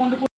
கொண்டு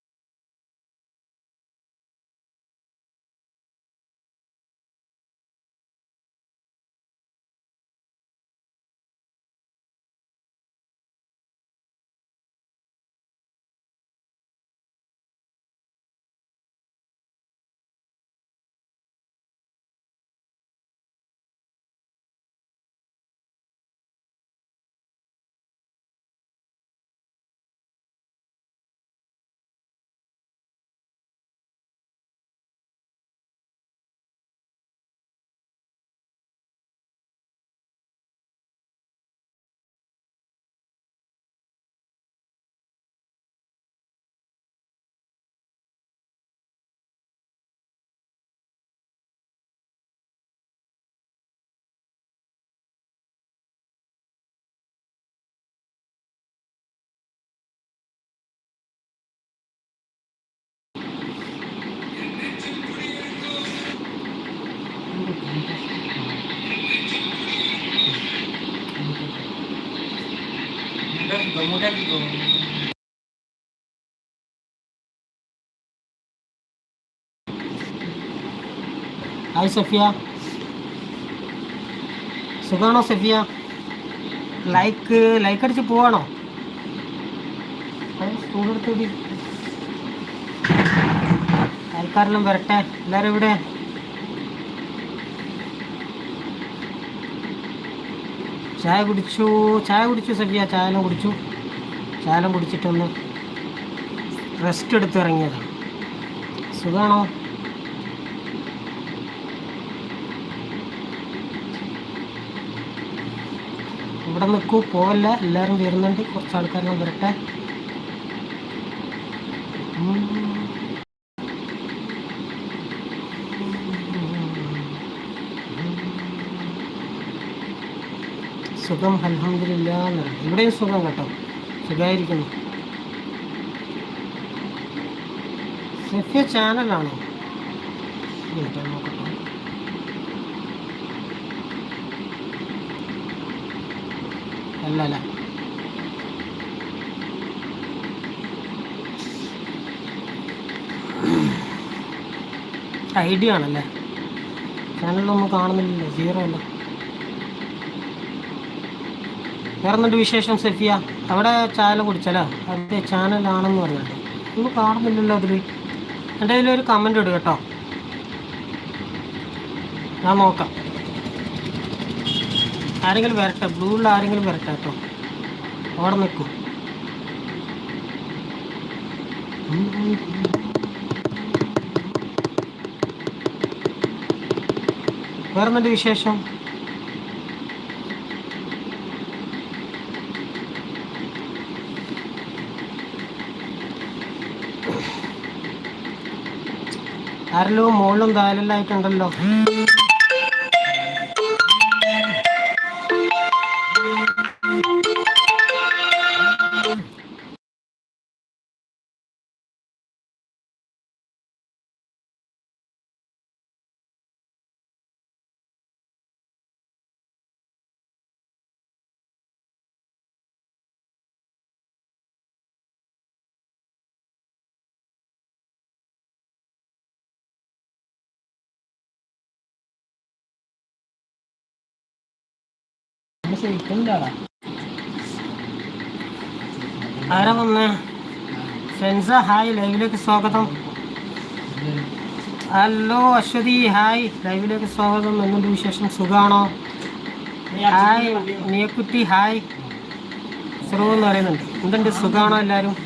ഹായ് സഫിയ സുഖാണോ Safiya? Like like അടിച്ച് പോവാണോ? സ്കൂൾ എടുത്തോടി ആൾക്കാരെല്ലാം വരട്ടെ. എല്ലാവരും ഇവിടെ ചായ കുടിച്ചു ചായ കുടിച്ചു സഫിയ. ചായലും കുടിച്ചു. ചായലും കുടിച്ചിട്ടൊന്ന് റെസ്റ്റ് എടുത്ത് ഇറങ്ങിയതാണ് സുഖമാണോ ഇവിടെ നിൽക്കൂ പോവല്ല എല്ലാവരും വരുന്നുണ്ട്. കുറച്ച് ആൾക്കാരെല്ലാം വരട്ടെ. സുഖം അലഹമില്ല ഇവിടെയും സുഖം കേട്ടോ. സുഖമായിരിക്കുന്നു സെഫിയ ചാനലാണോ നോക്കട്ടെ. അല്ല അല്ല ഐഡിയ ആണല്ലേ? ചാനലൊന്നും കാണുന്നില്ലല്ലോ. സീറോ അല്ല? വേറെന്നുണ്ട് വിശേഷം സെഫിയ? അവിടെ ചായ കുടിച്ചല്ലോ? അതിന്റെ ചാനലാണെന്ന് പറഞ്ഞിട്ട്. ഒന്നും കാണുന്നില്ലല്ലോ അതിൽ എന്റെ ഒരു കമന്റ് ഇടുക കേട്ടോ. ഞാൻ നോക്കാം. ആരെങ്കിലും വരട്ടെ? ബ്ലൂവിൽ ആരെങ്കിലും വരട്ടെ കേട്ടോ. അവിടെ നിൽക്കും. വേറെന്തുണ്ട് വിശേഷം? ആരല്ലോ മുകളിലും താഴെല്ലാം ആയിട്ടുണ്ടല്ലോ ആരാ വന്നേ? ഫെൻസ ഹായ് ലൈവിലേക്ക് സ്വാഗതം. ഹലോ അശ്വതി ഹായ് ലൈവിലേക്ക് സ്വാഗതം. എന്നുണ്ട് വിശേഷം? സുഖാണോ? ഹായ് നീക്കുട്ടി ഹായ്. സുഖമെന്ന് പറയുന്നുണ്ട്. എന്തുണ്ട്? സുഖാണോ എല്ലാവരും?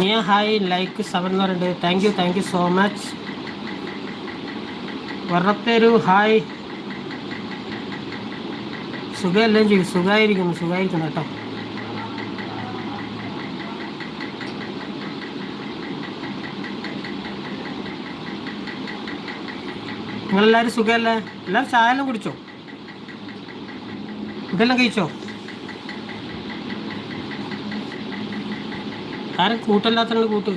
ഞാൻ ഹായ് ലൈക്ക് സെവൻ എന്ന് പറയുന്നുണ്ട് thank you thank you so much വർണത്തേരു hi സുഖമല്ലേ ചോദിക്കും സുഖമായിരിക്കുന്നു സുഖമായിരിക്കുന്നു കേട്ടോ. നിങ്ങളെല്ലാവരും സുഖമല്ലേ? എല്ലാവരും ചായ എല്ലാം കുടിച്ചോ? ഇതെല്ലാം കഴിച്ചോ? ആരും കൂട്ടല്ലാത്തതുകൊണ്ട് കൂട്ട്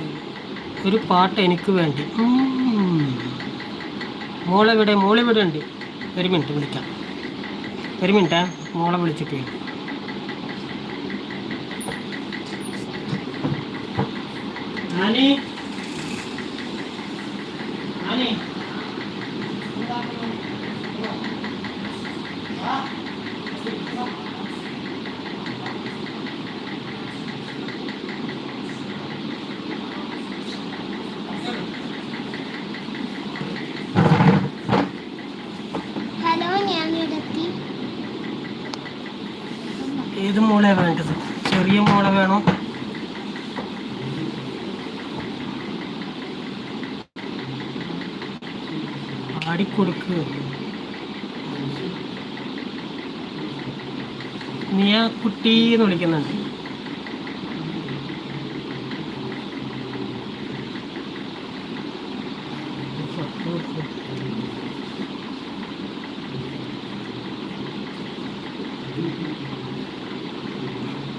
ഒരു പാട്ട് എനിക്ക് വേണ്ടി. മോളെവിടെ മോളെവിടെ ഉണ്ട് ഒരു മിനിറ്റ് വിളിക്കാം. ഒരു മിനിറ്റ് മോളെ വിളിച്ചിട്ട് വരും നാനി നാനി ഹലോ ഞാൻ ഇടത്തി ഏത് മോളെ വേണ്ടത് ചെറിയ മോളെ വേണോ ആടിക്കൊടുക്ക് നീ ആ കുട്ടി എന്ന് വിളിക്കുന്നുണ്ട്.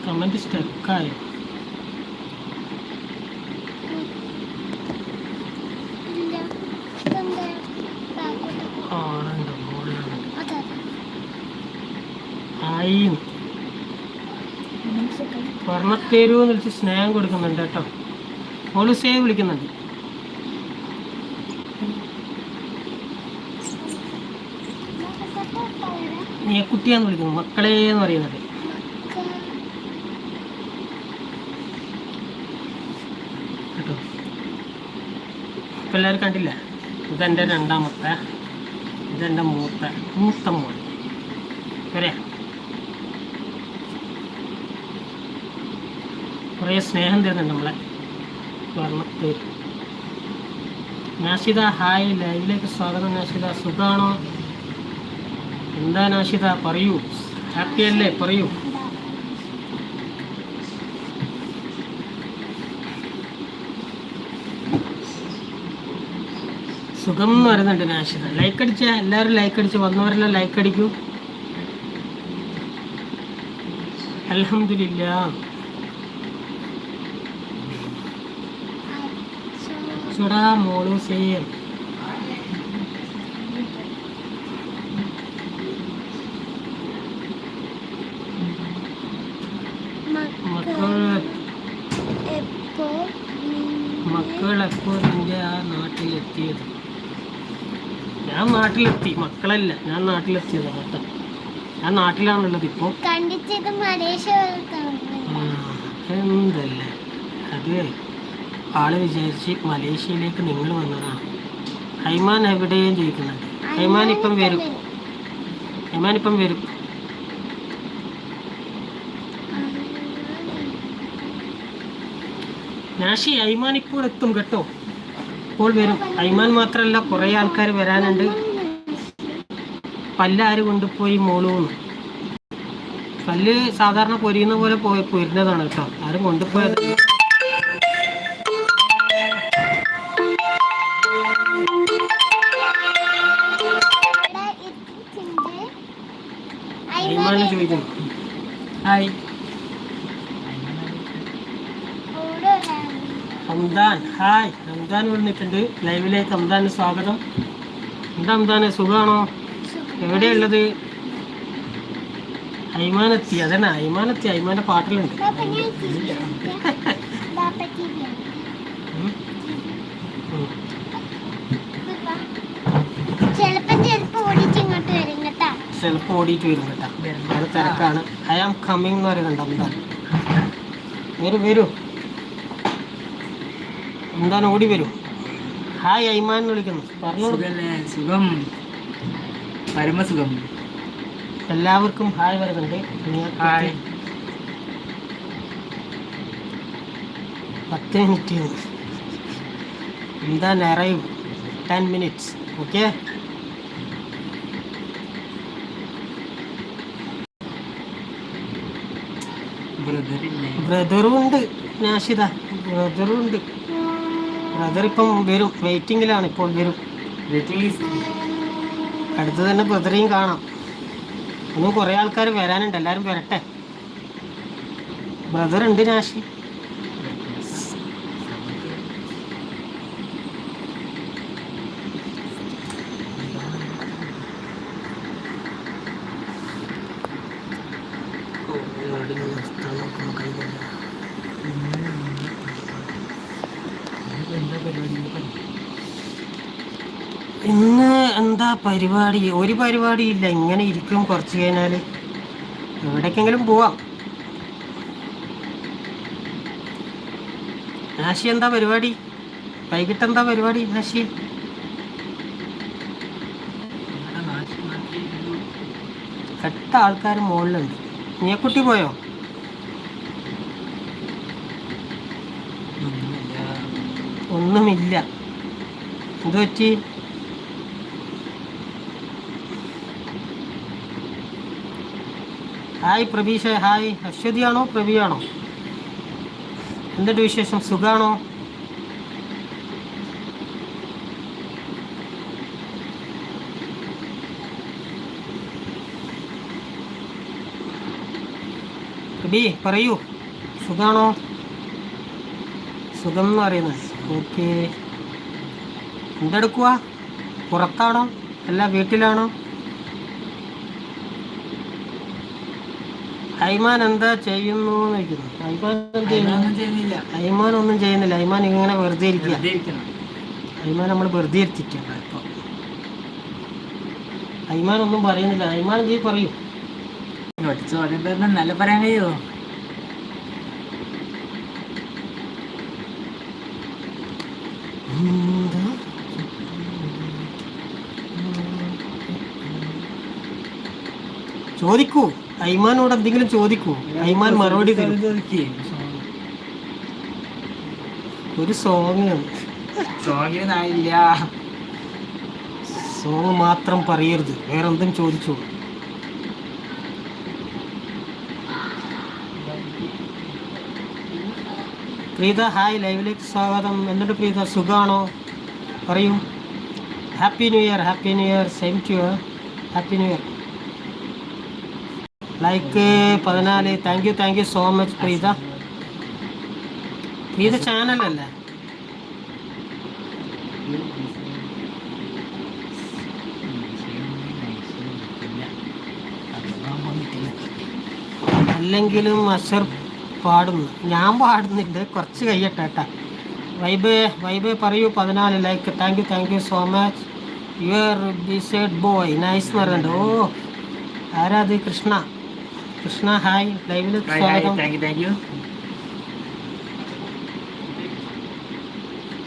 കമന്റ് സ്റ്റക്കായി വർണത്തേരു എന്ന് വിളിച്ച് സ്നേഹം കൊടുക്കുന്നുണ്ട് കേട്ടോ. മോൾ സേ വിളിക്കുന്നുണ്ട്. നീ കുട്ടിയാന്ന് വിളിക്കുന്നു മക്കളെ എന്ന് പറയുന്നത്. കേട്ടോ. ഇപ്പം എല്ലാവരും കണ്ടില്ല? ഇതെന്റെ രണ്ടാമത്തെ ഇതെന്റെ മൂത്ത മൂത്ത മോര് വരെ കുറേ സ്നേഹം തരുന്നുണ്ട് നമ്മളെ വർണത്തേര് നാഷിത ഹായ് ലൈവിലേക്ക് സ്വാഗതം നാഷിത സുഖാണോ? എന്താ നാഷിത പറയൂ. ഹാപ്പി അല്ലേ? പറയൂ. സുഖം എന്ന് പറയുന്നുണ്ട് നാശിത ലൈക്ക് അടിച്ച എല്ലാവരും ലൈക്ക് അടിച്ച് വന്നവരെല്ലാം ലൈക്ക് അടിക്കൂ. അലഹമില്ല ചുടാ മോളു സെയിം ഞാൻ നാട്ടിലെത്തി. മക്കളല്ല ഞാൻ നാട്ടിലെത്തിയത് കേട്ടോ. ഞാൻ നാട്ടിലാണുള്ളത് ഇപ്പോൾ എന്തല്ലേ അത്. ആൾ വിചാരിച്ച് മലേഷ്യയിലേക്ക് നിങ്ങൾ വന്നതാണ് ഹൈമാൻ എവിടെയും ചോദിക്കുന്നുണ്ട് ഹൈമാൻ ഇപ്പം വരും. ഹൈമാൻ ഇപ്പം വരും. നാഷി ഹൈമാൻ ഇപ്പോൾ എത്തും കേട്ടോ. ഇപ്പോൾ വരും. അയ്മാൻ മാത്രമല്ല കുറേ ആൾക്കാർ വരാനുണ്ട്. പല്ല് ആര് കൊണ്ടുപോയി മോളൂന്ന്. പല്ല് സാധാരണ പൊരിയുന്ന പോലെ പോയി പൊരുന്നതാണ് കേട്ടോ. ആരും കൊണ്ടുപോയത് അയ്മാനെ ചോദിക്കുന്നു. ഹായ്. റംദാൻ. ഹായ്. റംദാൻ വന്നിട്ടുണ്ട്. ലൈവിലേക്ക് റംദാന് സ്വാഗതം. എന്താ റംദാനെ? സുഖമാണോ എവിടെയുള്ളത് അയിമാനത്തി. അതന്നെ അയിമാനത്തി. ഐമാന്റെ പാട്ടിലുണ്ട്. ചിലപ്പോൾ ഓടിയിട്ട് വരും കേട്ടോ. തിരക്കാണ്. ഐ ആം കമ്മിങ് എന്ന് പറയുന്നുണ്ട് റംദാൻ. വരൂ വരൂ. റംദാൻ ഓടി വരൂ? ഹായ് ഐമാൻ വിളിക്കുന്നു. പറഞ്ഞു സുഖം. പരമസുഖം. എല്ലാവർക്കും ഹായ് വരുന്നുണ്ട് ഹായ്. പത്ത് മിനിറ്റ് എന്താ നിറയും ടെൻ മിനിറ്റ്സ്. ഓക്കെ? ബ്രദറുണ്ട്. നാഷിത ബ്രദറും ഉണ്ട് ബ്രദർ ഇപ്പം വരും. വെയിറ്റിങ്ങിലാണ് ഇപ്പോൾ വരും. അടുത്ത് തന്നെ ബ്രദറേയും കാണാം. ഇന്നും കുറേ ആൾക്കാർ വരാനുണ്ട്. എല്ലാവരും വരട്ടെ? ബ്രദർ ഉണ്ട് നാശി എന്താ പരിപാടി ഇന്ന് എന്താ പരിപാടി ഒരു പരിപാടിയില്ല ഇങ്ങനെ ഇരിക്കും കുറച്ച് കഴിഞ്ഞാൽ എവിടേക്കെങ്കിലും പോവാം. നാശി എന്താ പരിപാടി? വൈകിട്ട് എന്താ പരിപാടി നാശി? എട്ട് ആൾക്കാർ മുകളിലുണ്ട്. നീക്കുട്ടി പോയോ? ഒന്നുമില്ല. ഒന്നുമില്ല. എന്ത് പറ്റി? Hi Prabeesha hi. അശ്വതിയാണോ പ്രബിയാണോ എന്തുണ്ട് വിശേഷം? സുഖാണോ? പ്രബി പറയൂ. സുഖാണോ? സുഖം എന്ന് പറയുന്നത്. ഓക്കെ. എന്തെടുക്കുക പുറത്താണോ? അല്ല വീട്ടിലാണോ? ഐമാൻ എന്താ ചെയ്യുന്നു എന്ത് ഒന്നും ചെയ്യുന്നില്ല. ഐമാൻ ഒന്നും ചെയ്യുന്നില്ല. ഐമാൻ ഇങ്ങനെ വെറുതെ ഇരിക്കുക. ഐമാൻ നമ്മൾ വെറുതെ ഇരുത്തിക്കണം ഇപ്പോൾ ഐമാൻ ഒന്നും പറയുന്നില്ല. ഐമാൻ ജീ പറയും? നല്ല പറയാൻ കഴിയുമോ? ചോദിക്കൂ. ഐമാനോട് എന്തെങ്കിലും ചോദിക്കൂ. ഐമാൻ മറുപടി തരും. ഒരു സോങ് സോങ്ങിനായില്ല സോങ് മാത്രം പറയരുത്. വേറെ എന്തും ചോദിച്ചോളൂ. പ്രീത ഹായ് ലൈവിലേക്ക് സ്വാഗതം. എന്നിട്ട് പ്രീത? സുഖാണോ? പറയൂ. Happy new year happy new year same to happy new year like പതിനാല്. Thank you thank you so much Preetha Preetha ചാനലല്ലേ അല്ലെങ്കിലും അസർ പാടുന്നു. ഞാൻ പാടുന്നില്ല. കുറച്ച് കഴിയട്ടെ കേട്ടാ. വൈബ് വൈബേ പറയൂ. പതിനാല് like thank you thank you so much your beside boy nice എന്ന് പറയുന്നുണ്ട്. ഓ ആരാധി കൃഷ്ണ. കൃഷ്ണ ഹായ് ലൈവിൽ സ്വാഗതം Thank you, thank you.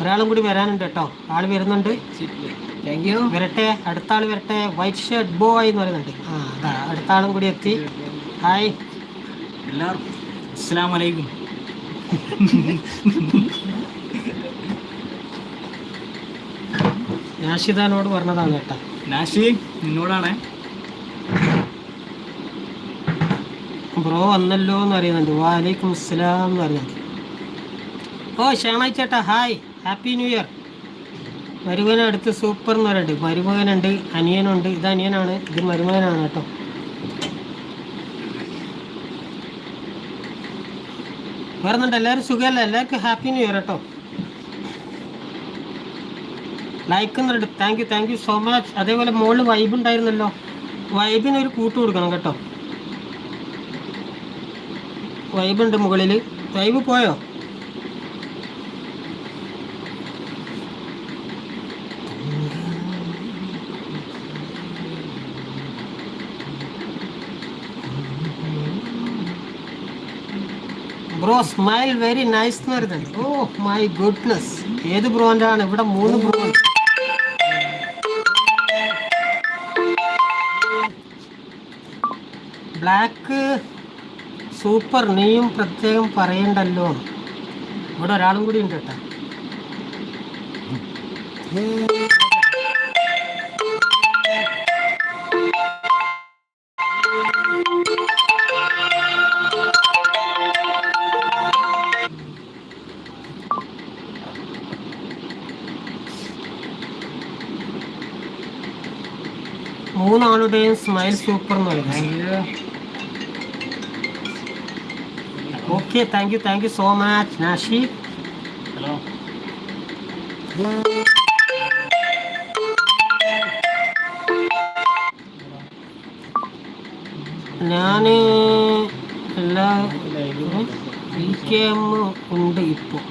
ഒരാളും കൂടി വരാനുണ്ട് കേട്ടോ. ആൾ വരുന്നുണ്ട്. വരട്ടെ. അടുത്ത ആൾ വരട്ടെ. വൈറ്റ് ഷർട്ട് ബോയ് എന്ന് പറയുന്നുണ്ട്. ആ അതാ. അടുത്ത ആളും കൂടി എത്തി. ഹായ് എല്ലാവർക്കും. അസ്സാം വലൈക്കും നാഷിദാനോട് പറഞ്ഞതാണ് കേട്ടോ. നാഷി നിന്നോടാണ്. ബ്രോ വന്നല്ലോ എന്ന് അറിയുന്നുണ്ട് വാലൈക്കും അസ്സലാം എന്ന് അറിയുന്നുണ്ട് ഓ ഷാണായി ചേട്ടാ. ഹായ് ഹാപ്പി ന്യൂ ഇയർ മരുമകൻ അടുത്ത് സൂപ്പർ എന്ന് പറയുന്നുണ്ട്. മരുമകനുണ്ട് അനിയനുണ്ട്. ഇത് അനിയനാണ്. ഇത് മരുമകനാണ് കേട്ടോ. വരുന്നുണ്ട് എല്ലാവരും സുഖമല്ല? എല്ലാവർക്കും ഹാപ്പി ന്യൂ ഇയർ കേട്ടോ. ലൈക്ക് എന്നുണ്ട് thank you thank you so much അതേപോലെ മുകളിൽ വൈബ് ഉണ്ടായിരുന്നല്ലോ. വൈബിന് ഒരു കൂട്ട് കൊടുക്കണം കേട്ടോ. വൈബ് ഉണ്ട് മുകളിൽ. വൈബ് പോയോ? ബ്രോ സ്മൈൽ വെരി നൈസ് എന്ന് പറയുന്നത് ഓ മൈ ഗുഡ്നസ് ഏത് ബ്രോന്റെ ആണ്? ഇവിടെ മൂന്ന് ബ്രോ ബ്ലാക്ക് സൂപ്പർ നീയും പ്രത്യേകം പറയണ്ടല്ലോ. ഇവിടെ ഒരാളും കൂടി ഉണ്ട് കേട്ടോ. മൂന്നാളുടെയും സ്മൈൽ സൂപ്പർ എന്ന് പറയുന്നത്. Okay thank you thank you so much നാഷി hello ഞാൻ എല്ലാ വി കെ എം ഉണ്ട് ഇപ്പോൾ